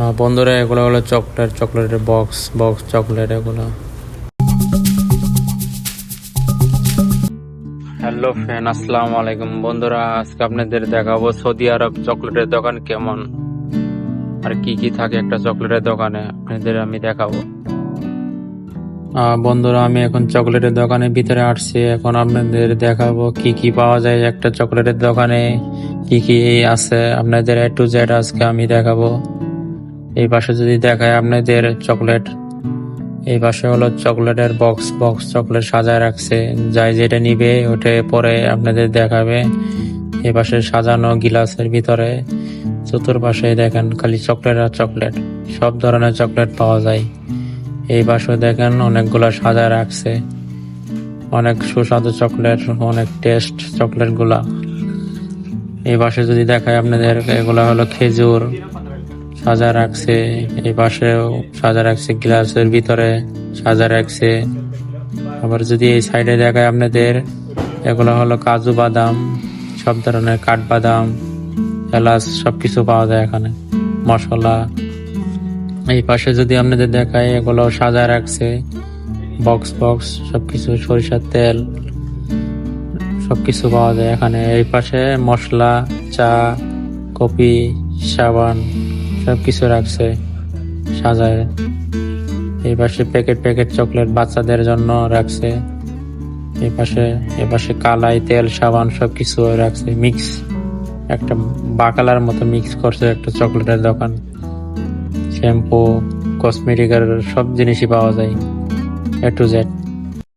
হ্যাঁ বন্ধুরা এগুলো হলো চকলেট চকলেটের বক্স বক্স চকলেট এগুলো। হ্যালো ফ্রেন্ড আসসালামু আলাইকুম। বন্ধুরা আজকে আপনাদের দেখাবো সৌদি আরব চকলেটের দোকান কেমন? আর কি কি থাকে একটা চকলেটের দোকানে? আপনাদের আমি দেখাবো। বন্ধুরা আমি এখন চকলেটের দোকানের ভিতরে আসছি। এখন আপনাদের দেখাবো কি কি পাওয়া যায় একটা চকলেটের দোকানে কি কি আছে। আপনাদের এ টু জেড আজকে আমি দেখাবো। এই পাশে যদি দেখায় আপনাদের চকলেট, এই পাশে হলো চকলেটের বক্স বক্স চকলেট সাজায় রাখছে। যাই যেটা নিবে, ওটা পরে আপনাদের দেখাবে। এই পাশে সাজানো গিলাসের ভিতরে। চতুর্পাশে দেখেন খালি চকলেট আর চকলেট। সব ধরনের চকলেট পাওয়া যায়। এই পাশে দেখেন অনেকগুলো সাজায় রাখছে। অনেক সুস্বাদু চকলেট, অনেক টেস্ট চকলেটগুলা এই পাশে যদি দেখায় আপনাদের, এগুলা হলো খেজুর। সাজা রাখছে, এই পাশেও সাজা রাখছে গ্লাসের ভিতরে, সাজা রাখছে। আবার যদি এই সাইডে দেখায় আপনাদের, এগুলো হলো কাজু বাদাম, সব ধরনের কাঠবাদাম এলাচ, সবকিছু পাওয়া যায় এখানে, মশলা। এই পাশে যদি আপনাদের দেখায়, এগুলো সাজা রাখছে, বক্স বক্স, সবকিছু সরিষার তেল, সবকিছু পাওয়া যায় এখানে। এই পাশে মশলা, চা, কফি, সাবান সবকিছু রাখছে, সাজায়। এই পাশে প্যাকেট প্যাকেট চকলেট বাচ্চাদের জন্য রাখছে। এই পাশে এই পাশে কালাই, তেল, সাবান সবকিছু রাখছে মিক্স একটা বাকালার মতো মিক্স করছে একটা চকলেটের দোকান। শ্যাম্পু কসমেটিকের সব জিনিসই পাওয়া যায়। এ টু জেড